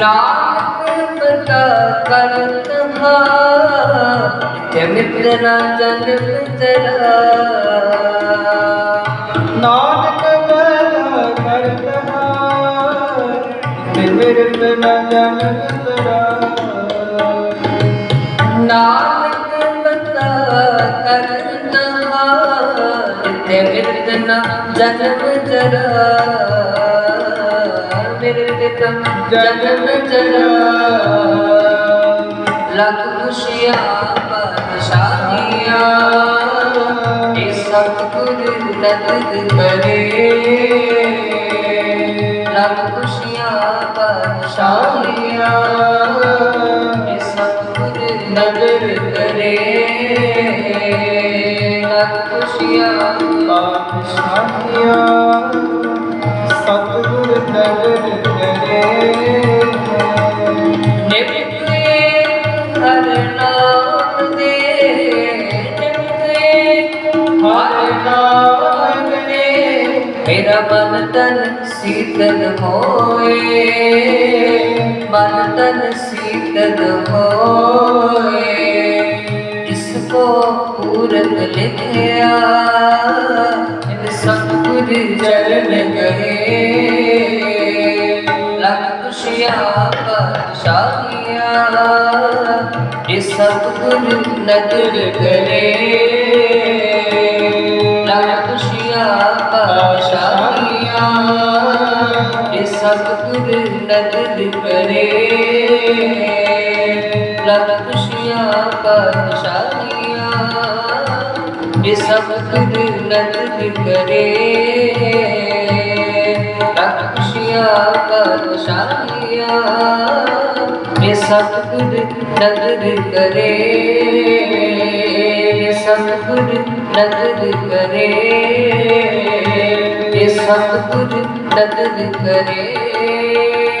ਨਾਨਕ ਪਤਾ ਕਰਤ ਹਾ। ਤੇ ਮਿਤਰਾ ਜਨ ਮਿਤਰਾ ਨਾਨਕ ਬਲਾ ਕਰਤ ਹਾਰ ਤੇ ਮੇਰੇ ਬਿਨਾ ਜਨ ਤਰਾ ਨਾਨਕ ਪਤਾ ਕਰਤ ਹਾ ਤੇ ਮਿਤਨਾ ਜਨਮ ਜਰਾ ਮਿਰਤ ਜਨਮ ਜਰਾ ਲੱਖ ਸਤਿਗੁਰ ਨਦਰ ਕਰੇ। ਲੱਖ ਖੁਸ਼ੀਆਂ ਬਾਦਸ਼ਾਹੀਆਂ ਇਹ ਸਤਿਗੁਰ ਨਦਰ ਕਰੇ। ਲੱਖ ਖੁਸ਼ੀਆਂ ਬਾਦਸ਼ਾਹੀਆਂ ਸਤਿਗੁਰ ਨਦਰ ਮੇਰਾ ਮਨ ਤਨ ਸੀਤਲ ਹੋਏ, ਮਨ ਤਨ ਸੀਤਲ ਹੋਏ। ਇਸ ਕੋ ਪੂਰਤ ਲਿਖਿਆ ਇਨ ਸਤਿਗੁਰ ਚਰਨ ਗਏ ਲੱਖ ਖੁਸ਼ੀਆਂ ਬਾਦਸ਼ਾਹੀਆਂ ਇਹ ਸਤਿਗੁਰ ਨਦਰ ਕਰੇ। ਸਤਿਗੁਰ ਨਦਰ ਕਰੇ ਲੱਖ ਖੁਸ਼ੀਆਂ ਬਾਦਸ਼ਾਹੀਆਂ ਇਹ ਸਤਿਗੁਰ ਨਦਰ ਕਰੇ ਲੱਖ ਖੁਸ਼ੀਆਂ ਬਾਦਸ਼ਾਹੀਆਂ ਇਹ ਸਤਿਗੁਰ ਨਦਰ ਕਰੇ ਇਹ ਸਤਿਗੁਰ ਨਦਰ ਕਰੇ ਸਤਿਗੁਰ ਨਦਰ ਕਰੇ